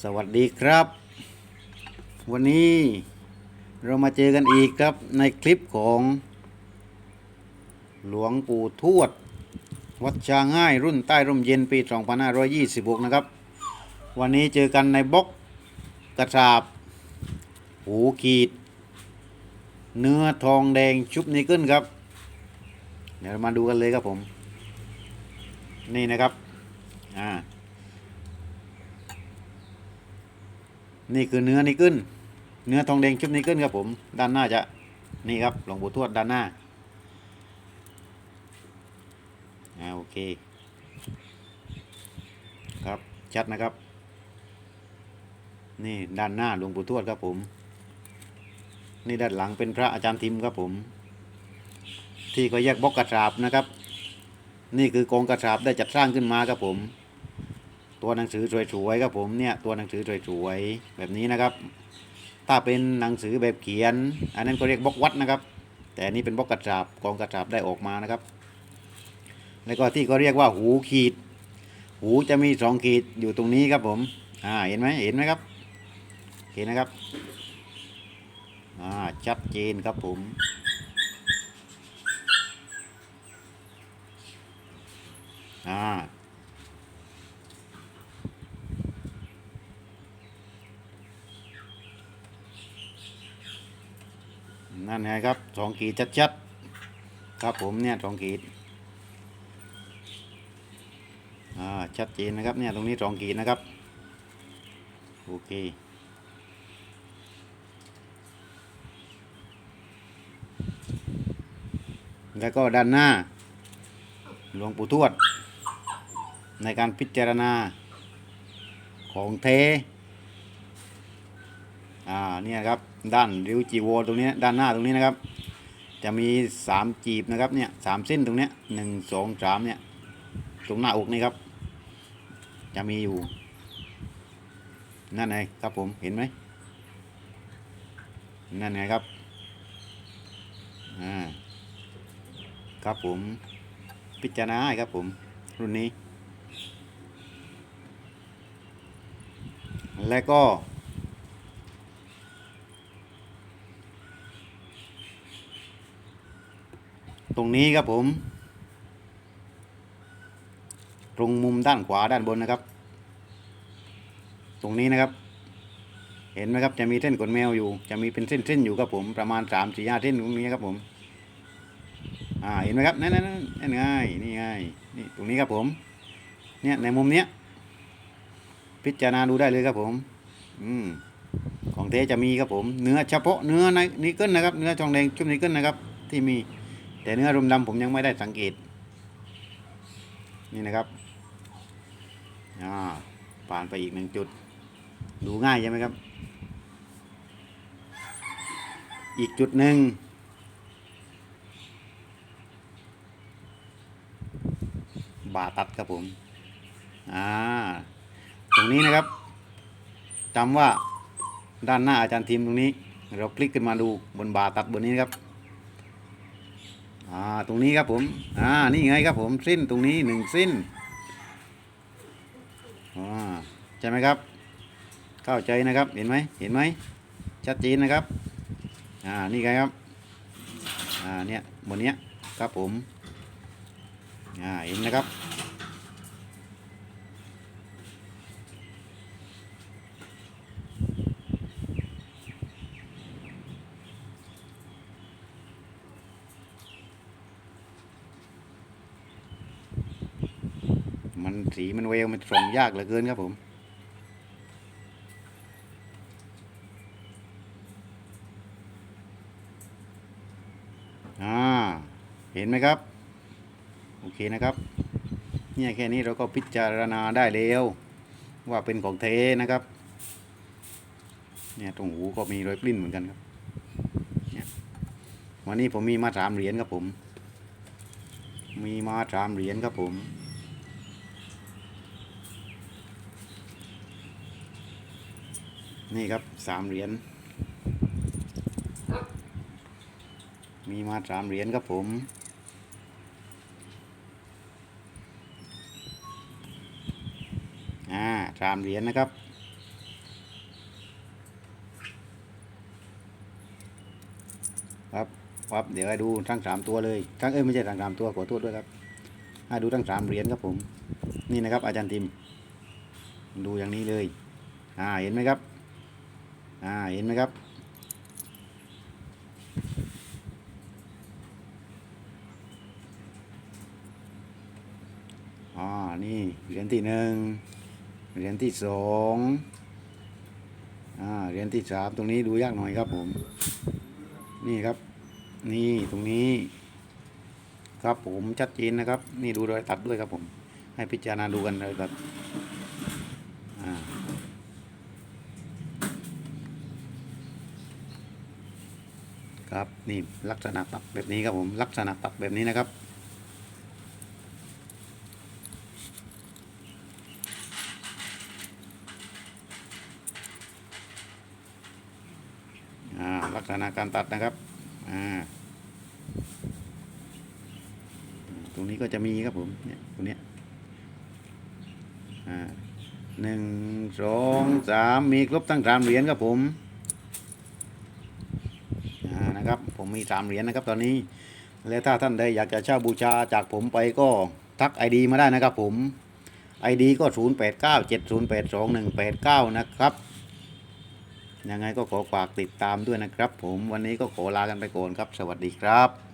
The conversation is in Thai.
สวัสดีครับ วันนี้เรามาเจอกันอีกครับในคลิปของ หลวงปู่ทวด วัดชาง่ายรุ่นใต้ร่มเย็นปี 2526 นะครับ วันนี้เจอกันในบล็อกกระสาบ หูขีด เนื้อทองแดงชุบนิกเกิลครับ เดี๋ยวมาดูกันเลยครับผม นี่นะครับ อ่า นี่คือเนื้อนิกเกิลเนื้อทองแดงชุบนิกเกิลครับผม ด้านหน้าจะนี่ครับหลวงปู่ทวดด้านหน้าอ่าโอเค ครับชัดนะครับ นี่ด้านหน้าหลวงปู่ทวดครับผม นี่ด้านหลังเป็นพระอาจารย์ทิมครับผม ที่เขาแยกบล็อกกระสาบนะครับ นี่คือกองกระสาบได้จัดสร้างขึ้นมาครับผม ตัวหนังสือสวยๆครับผมเนี่ยตัวหนังสือสวยๆแบบนี้นะครับ ถ้าเป็นหนังสือแบบเขียน อันนั้นก็เรียกบล็อกวัดนะครับ แต่นี่เป็นบล็อกกระสาบกองกระสาบได้ออกมานะครับ แล้วก็ที่เขาเรียกว่าหูขีด หูจะมีสองขีดอยู่ตรงนี้ครับผมอ่าเห็นไหมเห็นไหมครับเห็นนะครับอ่าชัดเจนครับผมอ่า นั่นไงครับสองขีดชัดๆครับผมเนี่ยสองขีดอ่าชัดเจนนะครับเนี่ยตรงนี้สองขีดนะครับโอเคแล้วก็ด้านหน้า หลวงปู่ทวด ในการพิจารณาของเท อ่าเนี่ยครับด้านริ้วจีโวตรงนี้ด้านหน้าตรงนี้นะครับ จะมีสามจีบนะครับเนี่ยสามเส้นตรงเนี้ยหนึ่งสองสามเนี่ยตรงหน้าอกนี่ครับ จะมีอยู่นั่นไงครับผมเห็นไหมนั่นไงครับอ่าครับผมพิจารณาให้ครับผมรุ่นนี้ และก็ ตรงนี้ครับผม ตรงมุมด้านขวาด้านบนนะครับ ตรงนี้นะครับ เห็นไหมครับจะมีเส้นขนแมวอยู่ จะมีเป็นเส้นๆอยู่ครับผมประมาณสามสี่ห้าเส้นตรงนี้ครับผมอ่าเห็นไหมครับนั่นนั่นนั่นนั่นไงนี่ไงนี่ตรงนี้ครับผม เนี่ยในมุมเนี้ยพิจารณาดูได้เลยครับผม อืมของเทจะมีครับผม เนื้อเฉพาะเนื้อในนิกเกิลนะครับ เนื้อทองแดงชุบนิกเกิลนะครับ ที่มี แต่เนื้อรุมดำผมยังไม่ได้สังเกต นี่นะครับอ่าผ่านไปอีกหนึ่งจุด ดูง่ายใช่ไหมครับ อีกจุดหนึ่งบาตัดครับผมอ่าตรงนี้นะครับจำว่าด้านหน้าอาจารย์ทีมตรงนี้ เราคลิกขึ้นมาดูบนบาตัดบนนี้นะครับ อ่าตรงนี้ครับผมอ่านี่ไงครับผมสิ้นตรงนี้หนึ่งสิ้นอ่าใช่ไหมครับ เข้าใจนะครับเห็นไหมเห็นไหมชัดเจนนะครับอ่านี่ไงครับอ่าเนี่ยบนเนี้ยครับผมอ่าเห็นนะครับ มันสีมันเวลมันส่องยากเหลือเกินครับผมอ่าเห็นไหมครับ โอเคนะครับ เนี่ยแค่นี้เราก็พิจารณาได้แล้วว่าเป็นของเทนะครับ เนี่ยตรงหูก็มีรอยปลิ้นเหมือนกันครับเนี่ยวันนี้ผมมีมาสามเหรียญครับผม มีมาสามเหรียญครับผม นี่ครับสามเหรียญมีมาสามเหรียญครับผมอ่าสามเหรียญนนะครับ ครับครับเดี๋ยวให้ดูทั้งสามตัวเลยทั้งเอ้ยไม่ใช่ทั้งสามตัวขอโทษด้วยครับให้ดูทั้งสามเหรียญครับผม นี่นะครับอาจารย์ติม ดูอย่างนี้เลย อ่าเห็นไหมครับ อ่าเห็นไหมครับอ่านี่เหรียญที่หนึ่งเหรียญที่สองอ่าเหรียญที่สามตรงนี้ดูยากหน่อยครับผม นี่ครับ นี่ตรงนี้ ครับผมชัดเจนนะครับ นี่ดูรอยตัดด้วยครับผม ให้พิจารณาดูกันเลยครับอ่า ครับนี่ลักษณะปักแบบนี้ครับผมลักษณะปักแบบนี้นะครับอ่าลักษณะการตัดนะครับอ่าตรงนี้ก็จะมีครับผมเนี่ยตรงนี้อ่าหนึ่งสองสามมีครบทั้งสามเหรียญครับผมอ่านะครับ ผ มีสามเหรียญนะครับตอนนี้ และถ้าท่านใดอยากจะเช่าบูชาจากผมไปก็ทักไอดีมาได้นะครับผมไอดีก็ 0 8 9 7 0 8 2 1 8 9 นะครับยังไงก็ขอฝากติดตามด้วยนะครับผมวันนี้ก็ขอลากันไปก่อนครับ สวัสดีครับ